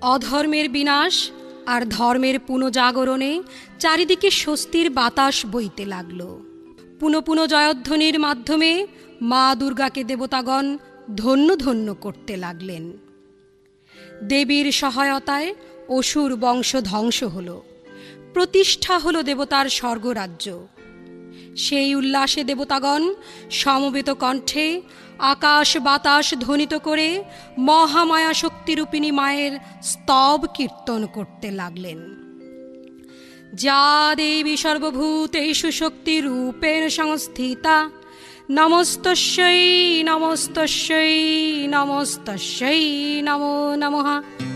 অধর্মের বিনাশ আর ধর্মের পুনজাগরণে চারিদিকে স্বস্তির বাতাস বইতে লাগল। পুনঃ পুনঃ জয়ধ্বনির মাধ্যমে মা দুর্গাকে দেবতাগণ ধন্য ধন্য করতে লাগলেন। দেবীর সহায়তায় অসুর বংশ ধ্বংস হল। প্রতিষ্ঠা হল দেবতার স্বর্গরাজ্য। সেই উল্লাসে দেবতাগণ, সমবেত কণ্ঠে, আকাশ বাতাস ধ্বনিত করে মহামায়া শক্তিরূপিণী মায়ের স্তব কীর্তন করতে লাগলেন। যা দেবী সর্বভূতেষু শক্তি রূপেণ সংস্থিতা, নমস্তস্যৈ নমস্তস্যৈ নমস্তস্যৈ, নমো নমঃ।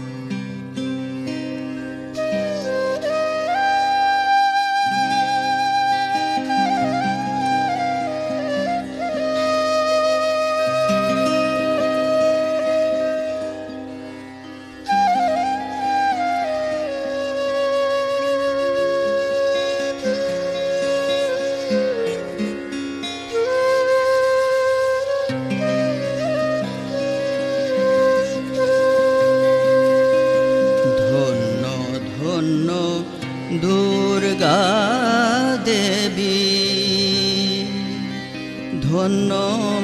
ধন্য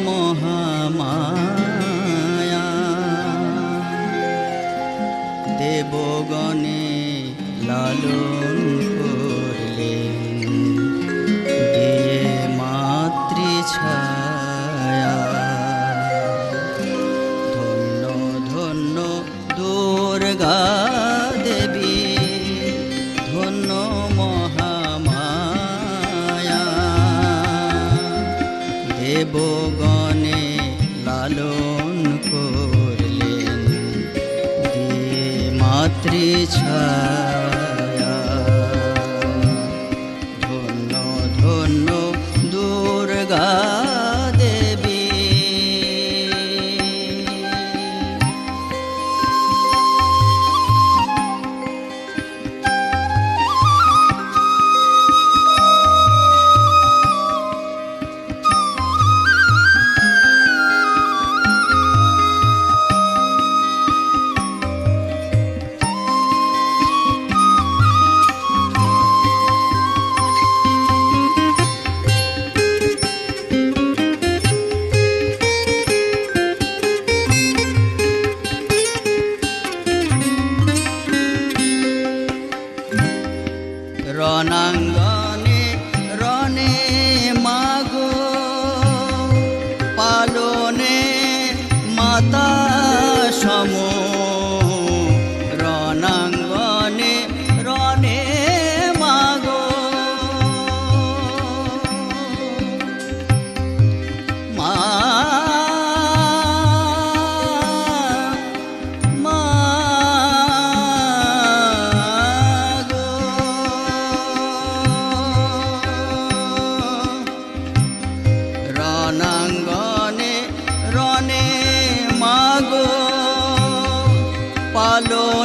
মহামায়া। দেবগণে লালন করলেন দিয়ে মাতৃছায়া ধন্য ধন্য দুর্গা। দেবগণে লালন করলেন। দিয়ে মাতৃছায়া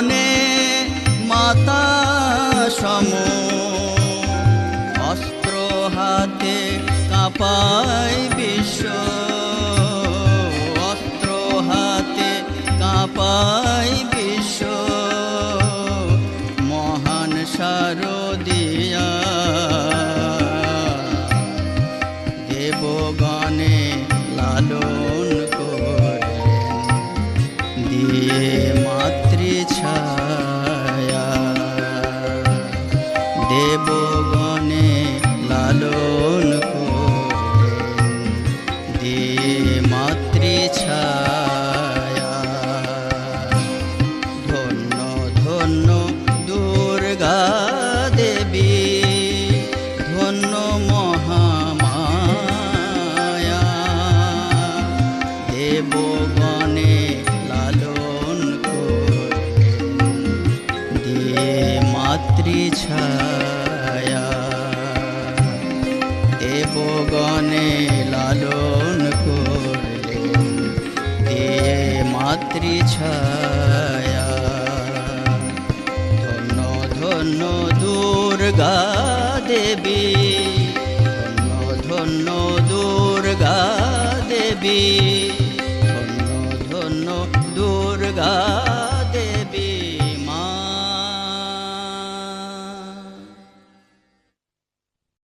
পালনে মাতা সম। অস্ত্র হাতে কাপায় বিশ্ব। মাতৃছায়া দেবগণে লালন করলেন দিয়ে মাতৃছায়া ধন্য ধন্য দুর্গা দেবী ধন্য ধন্য দুর্গা দেবী।